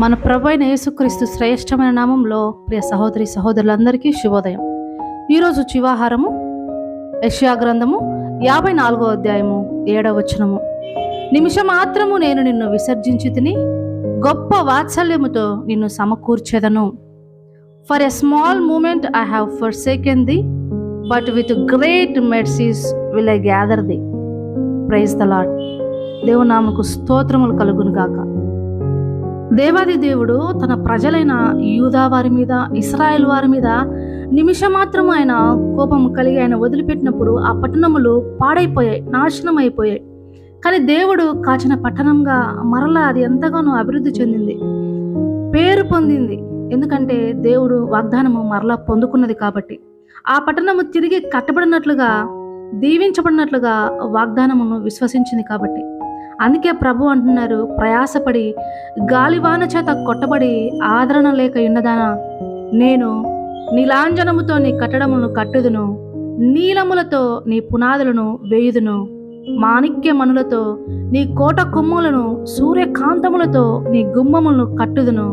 మన ప్రభు అయిన యేసుక్రీస్తు శ్రేష్టమైన నామంలో ప్రియ సహోదరి సహోదరులందరికీ శుభోదయం. ఈరోజు చివాహారము యష్యా గ్రంథము యాభై నాలుగో అధ్యాయము ఏడవ వచనము. నిమిషం మాత్రము నేను నిన్ను విసర్జించి తిని గొప్ప వాత్సల్యముతో నిన్ను సమకూర్చెదను. For a small moment I have for second the but with great mercies will I gather the praise the lord దేవునామకు స్తోత్రములు కలుగును గాక దేవాది దేవుడు తన ప్రజలైన యూదా వారి మీద ఇస్రాయెల్ వారి మీద నిమిషం మాత్రం ఆయన కోపం కలిగి ఆయన వదిలిపెట్టినప్పుడు ఆ పట్టణములు పాడైపోయాయి నాశనం అయిపోయాయి కానీ దేవుడు కాచిన పట్టణంగా మరలా అది ఎంతగానో అభివృద్ధి చెందింది పేరు పొందింది. ఎందుకంటే దేవుడు వాగ్దానము మరలా పొందుకున్నది కాబట్టి. ఆ పట్టణము తిరిగి కట్టబడినట్లుగా దీవించబడినట్లుగా వాగ్దానమును విశ్వసించింది కాబట్టి. అందుకే ప్రభు అంటున్నారు ప్రయాసపడి గాలివాన చేత కొట్టబడి ఆదరణ లేక ఉన్నదానా? నేను నీలాంజనముతో నీ కట్టడములను కట్టుదును నీలములతో నీ పునాదులను వేయుదును మాణిక్య మనులతో నీ కోట కొమ్ములను సూర్యకాంతములతో నీ గుమ్మములను కట్టుదును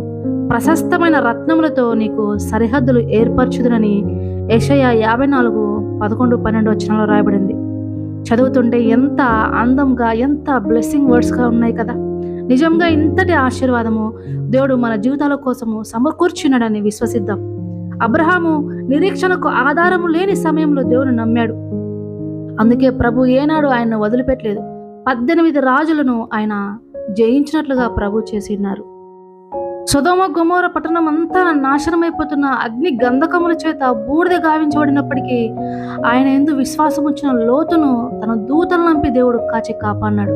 ప్రశస్తమైన రత్నములతో నీకు సరిహద్దులు ఏర్పరచుదునని యషయ యాభై నాలుగు పదకొండు పన్నెండు వచ్చినలో రాయబడింది. చదువుతుంటే ఎంత అందంగా ఎంత బ్లెస్సింగ్ వర్డ్స్గా ఉన్నాయి కదా. నిజంగా ఇంతటి ఆశీర్వాదము దేవుడు మన జీవితాల కోసము సమకూర్చున్నాడని విశ్వసిద్దాం. అబ్రహాము నిరీక్షణకు ఆధారము లేని సమయంలో దేవుడు నమ్మాడు. అందుకే ప్రభు ఏనాడు ఆయన్ను వదిలిపెట్టలేదు. పద్దెనిమిది రాజులను ఆయన జయించినట్లుగా ప్రభు చేసిన్నారు సుధోమ గుమోర పట్టణం అంతా నాశనమైపోతున్న అగ్ని గంధకముల చేత బూడిద గావించబడినప్పటికీ ఆయన ఎందు విశ్వాసం ఉంచిన లోతును తన దూతలు నంపి దేవుడు కాచి కాపాడినాడు.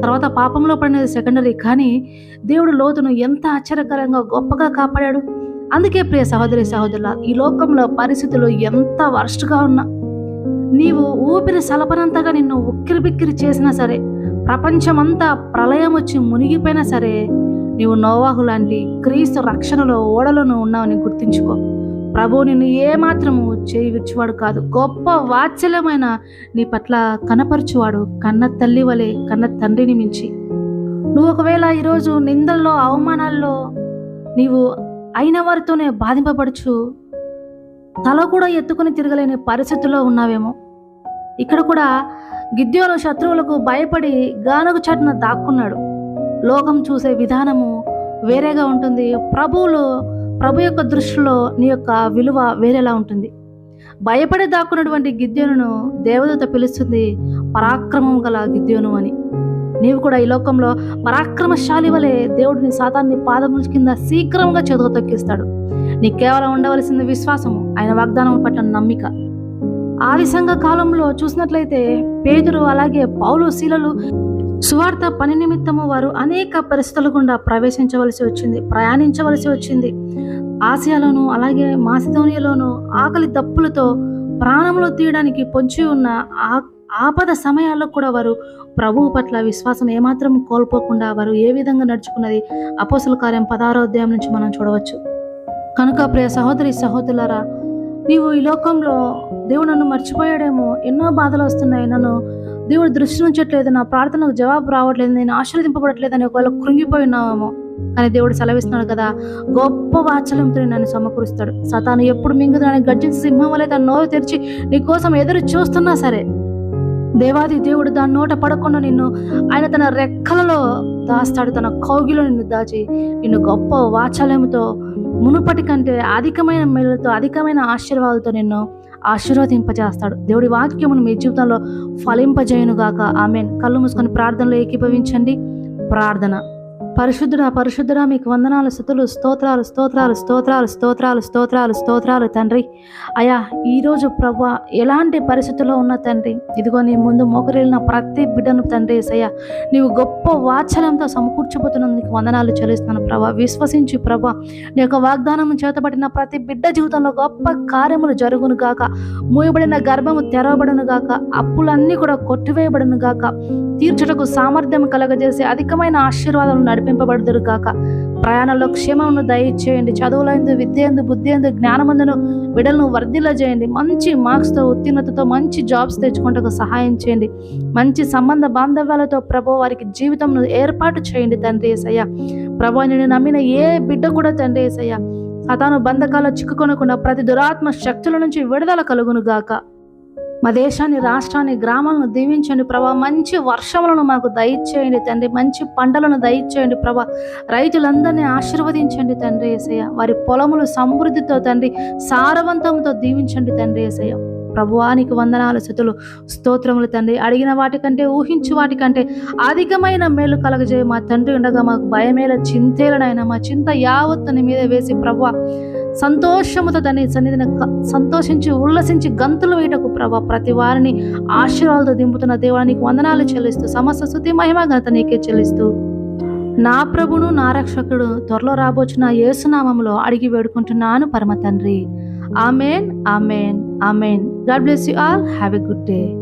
తర్వాత పాపంలో పడినది సెకండరీ కానీ దేవుడు లోతును ఎంత ఆశ్చర్యకరంగా గొప్పగా కాపాడాడు. అందుకే ప్రియ సహోదరి సహోదరుల ఈ లోకంలో పరిస్థితులు ఎంత వర్స్ట్గా ఉన్నా నీవు ఊపిరి సలపనంతగా నిన్ను ఉక్కిరి బిక్కిరి చేసినా సరే ప్రపంచమంతా ప్రళయం వచ్చి మునిగిపోయినా సరే నీవు నోవాహు లాంటి క్రీస్తు రక్షణలో ఓడలను ఉన్నావని గుర్తించుకో. ప్రభు నిన్ను ఏమాత్రము చేయి విచ్చువాడు కాదు గొప్ప వాత్సల్యమైన నీ పట్ల కనపరచువాడు కన్న తల్లి వలె కన్న తండ్రిని మించి. నువ్వు ఒకవేళ ఈరోజు నిందల్లో అవమానాల్లో నీవు అయిన వారితోనే బాధింపబడుచు తల కూడా ఎత్తుకుని తిరగలేని పరిస్థితుల్లో ఉన్నావేమో. ఇక్కడ కూడా గిద్యోను శత్రువులకు భయపడి గానకు చాటున దాక్కున్నాడు. లోకం చూసే విధానము వేరేగా ఉంటుంది. ప్రభువులో ప్రభు యొక్క దృష్టిలో నీ యొక్క విలువ వేరేలా ఉంటుంది. భయపడి దాక్కున్నటువంటి గిద్యోనును దేవదూత పిలుస్తుంది పరాక్రమం గల గిద్యోను అని. నీవు కూడా ఈ లోకంలో పరాక్రమశాలి వలె దేవుడిని సాతాన్ని పాదముల కింద శీఘ్రంగా చెదుగు తొక్కిస్తాడు. నీ కేవలం ఉండవలసింది విశ్వాసము ఆయన వాగ్దానం పట్ల నమ్మిక. ఆది సంఘ కాలంలో చూసినట్లయితే పేదరు అలాగే పౌలు శీలలు సువార్త పని నిమిత్తము వారు అనేక పరిస్థితుల గుండా ప్రవేశించవలసి వచ్చింది ప్రయాణించవలసి వచ్చింది. ఆసియాలోను అలాగే మాసిధోనియాలోను ఆకలి దప్పులతో ప్రాణములు తీయడానికి పొంచి ఉన్న ఆ ఆపద సమయాల్లో కూడా వారు ప్రభువు పట్ల విశ్వాసం ఏమాత్రం కోల్పోకుండా వారు ఏ విధంగా నడుచుకున్నది అపోసుల కార్యం పదహారో అధ్యాయం నుంచి మనం చూడవచ్చు. కనుక ప్రియ సహోదరి సహోదరులారా నీవు ఈ లోకంలో దేవుడు నన్ను మర్చిపోయాడేమో ఎన్నో బాధలు వస్తున్నాయి నన్ను దేవుడు దృష్టి ఉంచట్లేదు నా ప్రార్థనకు జవాబు రావట్లేదు నేను ఆశీర్వదింపబడట్లేదు అని ఒకవేళ కృంగిపోయి ఉన్నామేమో కానీ దేవుడు సెలవిస్తున్నాడు కదా గొప్ప వాత్సల్యంతో నన్ను సమకూరుస్తాడు. సతాను ఎప్పుడు మింగుతున్నాను గర్జించి సింహం వలె తన నోరు తెరిచి నీ కోసం ఎదురు చూస్తున్నా సరే దేవాది దేవుడు దాని నోట పడకుండా నిన్ను ఆయన తన రెక్కలలో దాస్తాడు తన కౌగిలో నిన్ను దాచి నిన్ను గొప్ప వాచాలయంతో మునుపటి కంటే అధికమైన మేలుతో అధికమైన ఆశీర్వాదాలతో నిన్ను ఆశీర్వదింపజేస్తాడు. దేవుడి వాక్యమును మీ జీవితంలో ఫలింపజేయునుగాక. ఆమె కళ్ళు మూసుకొని ప్రార్థనలో ఏకీభవించండి. ప్రార్థన. పరిశుద్ధుడా పరిశుద్ధుడా మీకు వందనాలు స్థుతులు స్తోత్రాలు స్తోత్రాలు స్తోత్రాలు స్తోత్రాలు స్తోత్రాలు స్తోత్రాలు తండ్రి. అయా ఈరోజు ప్రభా ఎలాంటి పరిస్థితుల్లో ఉన్న తండ్రి ఇదిగో నీ ముందు మోకరిల్లిన ప్రతి బిడ్డను తండ్రి ఏసయ్యా నీవు గొప్ప వాత్సల్యంతో సమకూర్చిపోతున్నందుకు వందనాలు చెల్లిస్తున్నాను ప్రభా. విశ్వసించి ప్రభా నీ యొక్క వాగ్దానం చేతబడిన ప్రతి బిడ్డ జీవితంలో గొప్ప కార్యములు జరుగును గాక మూయబడిన గర్భము తెరవబడను గాక అప్పులన్నీ కూడా కొట్టివేయబడను గాక తీర్చుటకు సామర్థ్యం కలగజేసి అధికమైన ఆశీర్వాదాలు నడిపి నడిపింపబడుదురు గాక. ప్రయాణంలో క్షేమమును దయచేయండి. చదువులందు విద్య ఎందు బుద్ధి ఎందు జ్ఞానమందును విడలను వర్ధిల్ల చేయండి మంచి మార్క్స్తో ఉత్తీర్ణతతో మంచి జాబ్స్ తెచ్చుకుంటకు సహాయం చేయండి. మంచి సంబంధ బాంధవ్యాలతో ప్రభు వారికి జీవితంను ఏర్పాటు చేయండి తండ్రి ఏసయ్య. ప్రభా నేను నమ్మిన ఏ బిడ్డ కూడా తండ్రి ఏసయ్య. సతాను బంధకాల చిక్కుకొనకుండా ప్రతి దురాత్మ శక్తుల నుంచి విడుదల కలుగును గాక మా దేశాన్ని రాష్ట్రాన్ని గ్రామాలను దీవించండి ప్రభా. మంచి వర్షములను మాకు దయచేయండి తండ్రి. మంచి పంటలను దయచేయండి ప్రభా. రైతులందరినీ ఆశీర్వదించండి తండ్రి ఏసయ్య. వారి పొలములు సమృద్ధితో తండ్రి సారవంతంతో దీవించండి తండ్రి ఏసయ్య. ప్రభువానికి వందనాలు శతులు స్తోత్రములు తండ్రి. అడిగిన వాటికంటే ఊహించు వాటికంటే అధికమైన మేలు కలగజేయ మా తండ్రి ఉండగా మాకు భయమేల చింతేలనైనా మా చింత యావత్తుని మీద వేసి ప్రభు సంతోషముతో దాని సన్నిధిని క- సంతోషించి ఉల్లసించి గంతులు వేయటకు ప్రభా ప్రతి వారిని ఆశీర్వాదాలతో దింపుతున్న దేవానికి వందనాలు చెల్లిస్తూ సమస్త స్థుతి మహిమ ఘనత నీకే చెల్లిస్తూ. నా ప్రభును నా రక్షకుడు త్వరలో రాబోచున్న యేసునామంలో అడిగి వేడుకుంటున్నాను పరమ తండ్రి amen amen amen. God bless you all. Have a good day.